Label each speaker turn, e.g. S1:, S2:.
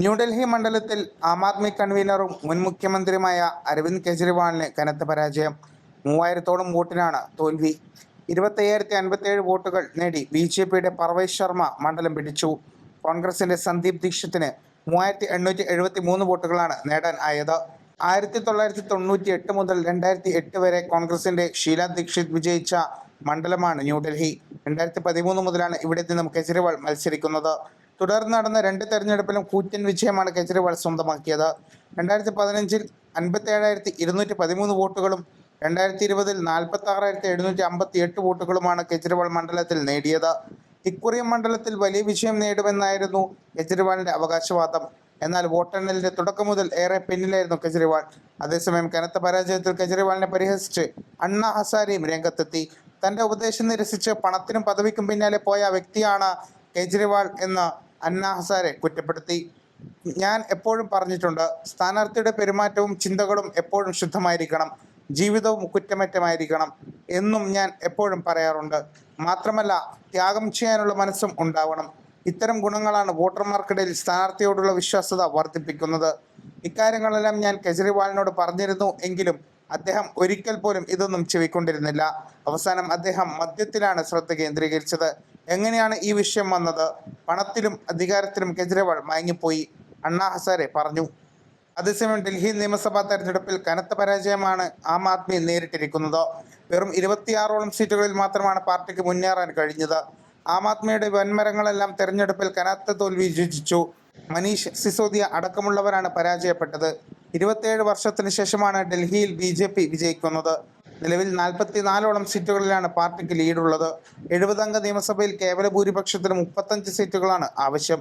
S1: ന്യൂഡൽഹി മണ്ഡലത്തിൽ ആം ആദ്മി കൺവീനറും മുൻ മുഖ്യമന്ത്രിയുമായ അരവിന്ദ് കെജ്രിവാളിന് കനത്ത പരാജയം. മൂവായിരത്തോളം വോട്ടിനാണ് തോൽവി. ഇരുപത്തയ്യായിരത്തി അൻപത്തേഴ് വോട്ടുകൾ നേടി ബി ജെ പിയുടെ പർവേശ് ശർമ്മ മണ്ഡലം പിടിച്ചു. കോൺഗ്രസിന്റെ സന്ദീപ് ദീക്ഷിത്തിന് മൂവായിരത്തി എണ്ണൂറ്റി എഴുപത്തി മൂന്ന് വോട്ടുകളാണ് നേടാൻ ആയത്. ആയിരത്തി തൊള്ളായിരത്തി തൊണ്ണൂറ്റി എട്ട് മുതൽ രണ്ടായിരത്തി എട്ട് വരെ കോൺഗ്രസിന്റെ ഷീല ദീക്ഷിത് വിജയിച്ച മണ്ഡലമാണ് ന്യൂഡൽഹി. രണ്ടായിരത്തി പതിമൂന്ന് മുതലാണ് ഇവിടെ നിന്നും കെജ്രിവാൾ മത്സരിക്കുന്നത്. തുടർന്ന് നടന്ന രണ്ട് തെരഞ്ഞെടുപ്പിലും കൂറ്റൻ വിജയമാണ് കെജ്രിവാൾ സ്വന്തമാക്കിയത്. രണ്ടായിരത്തി പതിനഞ്ചിൽ അൻപത്തി ഏഴായിരത്തി ഇരുന്നൂറ്റി പതിമൂന്ന് വോട്ടുകളും രണ്ടായിരത്തി ഇരുപതിൽ നാൽപ്പത്തി ആറായിരത്തി എഴുന്നൂറ്റി അമ്പത്തി എട്ട് വോട്ടുകളുമാണ് കെജ്രിവാൾ മണ്ഡലത്തിൽ നേടിയത്. ഇക്കുറിയും മണ്ഡലത്തിൽ വലിയ വിജയം നേടുമെന്നായിരുന്നു കെജ്രിവാളിന്റെ അവകാശവാദം. എന്നാൽ വോട്ടെണ്ണലിന്റെ തുടക്കം മുതൽ ഏറെ പിന്നിലായിരുന്നു കെജ്രിവാൾ. അതേസമയം കനത്ത പരാജയത്തിൽ കെജ്രിവാളിനെ പരിഹസിച്ച് അണ്ണ ഹസാരിയും രംഗത്തെത്തി. തന്റെ ഉപദേശം നിരസിച്ച് പണത്തിനും പദവിക്കും പിന്നാലെ പോയ വ്യക്തിയാണ് കെജ്രിവാൾ എന്ന് അന്ന ഹസാരെ കുറ്റപ്പെടുത്തി. ഞാൻ എപ്പോഴും പറഞ്ഞിട്ടുണ്ട് സ്ഥാനാർത്ഥിയുടെ പെരുമാറ്റവും ചിന്തകളും എപ്പോഴും ശുദ്ധമായിരിക്കണം ജീവിതവും കുറ്റമറ്റമായിരിക്കണം എന്നും ഞാൻ എപ്പോഴും പറയാറുണ്ട്. മാത്രമല്ല ത്യാഗം ചെയ്യാനുള്ള മനസ്സും ഉണ്ടാവണം. ഇത്തരം ഗുണങ്ങളാണ് വോട്ടർമാർക്കിടയിൽ സ്ഥാനാർത്ഥിയോടുള്ള വിശ്വാസത വർദ്ധിപ്പിക്കുന്നത്. ഇക്കാര്യങ്ങളെല്ലാം ഞാൻ കെജ്രിവാളിനോട് പറഞ്ഞിരുന്നു എങ്കിലും അദ്ദേഹം ഒരിക്കൽ പോലും ഇതൊന്നും ചെവിക്കൊണ്ടിരുന്നില്ല. അവസാനം അദ്ദേഹം മദ്യത്തിലാണ് ശ്രദ്ധ കേന്ദ്രീകരിച്ചത്. എങ്ങനെയാണ് ഈ വിഷയം വന്നത്? പണത്തിലും അധികാരത്തിലും കെജ്രിവാൾ മയങ്ങിപ്പോയി. അണ്ണാ ഹസാരെ പറഞ്ഞു. അതേസമയം ഡൽഹി നിയമസഭാ തെരഞ്ഞെടുപ്പിൽ കനത്ത പരാജയമാണ് ആം ആദ്മി നേരിട്ടിരിക്കുന്നത്. വെറും ഇരുപത്തിയാറോളം സീറ്റുകളിൽ മാത്രമാണ് പാർട്ടിക്ക് മുന്നേറാൻ കഴിഞ്ഞത്. ആം ആദ്മിയുടെ വൻമരങ്ങളെല്ലാം തെരഞ്ഞെടുപ്പിൽ കനത്ത തോൽവി രുചിച്ചു മനീഷ് സിസോദിയ അടക്കമുള്ളവരാണ് പരാജയപ്പെട്ടത്. ഇരുപത്തിയേഴ് വർഷത്തിന് ശേഷമാണ് ഡൽഹിയിൽ ബി ജെ പി വിജയിക്കുന്നത്. നിലവിൽ നാൽപ്പത്തിനാലോളം സീറ്റുകളിലാണ് പാർട്ടിക്ക് ലീഡുള്ളത് എഴുപതംഗ നിയമസഭയിൽ കേവല ഭൂരിപക്ഷത്തിന് മുപ്പത്തഞ്ച് സീറ്റുകളാണ് ആവശ്യം.